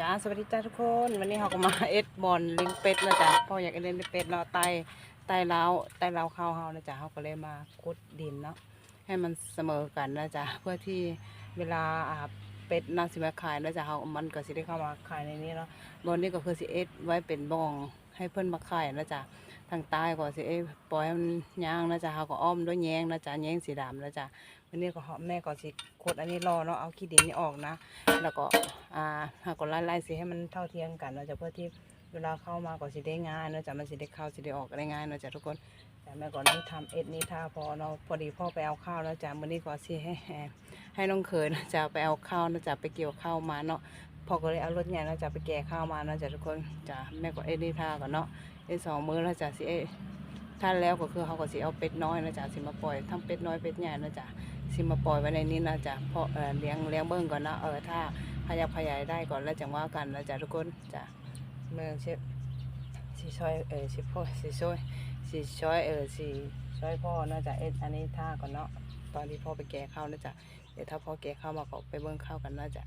จ้าสวัสดีจ้าทุกคน วันนี้เราก็มาเอ็ดบอลลิงเป็ดนะจ๊ะพ่ออยากเล่นเป็ดเราไต่ไต่เล้าไต่เล้าข้าเฮานะจ๊ะเราก็เลยมาขุดดินเนาะให้มันเสมอกันนะจ๊ะเพื่อที่เวลาอาเป็ดน่าสิมาขายนะจ๊ะเขามันก็สิได้เข้ามาขายในนี้เนาะบอลนี้ก็คือสิเอ็ดไว้เป็นบองให้เพื่อนมาขายนะจ๊ะ ทางใต้ก็สิเอ็ดปล่อยมันย่างนะจ๊ะเฮาก็อ้อมด้วยแยงนะจ๊ะแยงสีดำนะจ๊ะวันนี้ก็แม่ก็สิขดอันนี้รอเนาะเอาขี้ดินนี่ออกนะ แล้วก็อ่าหากกดไล่ไล่สิให้มันเท่าเทียมกันเราจะเพื่อที่เวลาเข้ามาก็สิได้ง่ายนะจะมันสิได้เข้าสิได้ออกได้ง่ายนะจ้ะทุกคนแต่แม่ก่อนนี่ทำเอ็ดนี่ท่าพอเนาะพอดีพ่อไปเอาข้าวแล้วจ้ะมื้อนี้ก็สิให้ให้น้องเขยนะจะไปเอาข้าวนะจะไปเกี่ยวข้าวมาเนาะ พ่อก็เลยเอารถใหญ่นะจะไปแก่ข้าวมาเนาะจ้ะทุกคนจ้ะแม่ก็เอ็ดนี่ท่าก่อนเนาะเอ็ดสองมือแล้วจ้ะสิเอ็ดท่านแล้วก็คือเขาก็สิเอาเป็ดน้อยนะจ๊ะสิมาปล่อยทั้งเป็ดน้อยเป็ดใหญ่นะจ๊ะสิมาปล่อยไว้ในนี้นะจ๊ะเพราะเลี้ยงเลี้ยงเบิ้งก่อนเนาะเออถ้าขยับขยายได้ก่อนแล้วจังว่ากันนะจ๊ะทุกคนจ้ะเมืองเชฟสีช่อยเออสีพ่อสีช่วยสีช่อยเออสีช่อยพ่อนะจ๊ะเอ็ดอันนี้ท่าก่อนเนาะตอนที่พ่อไปแก่ข้าวนะจ๊ะเดี๋ยวถ้าพ่อแก่ข้าวมาก็ไปเบิ้งข้าวกันนะจ๊ะ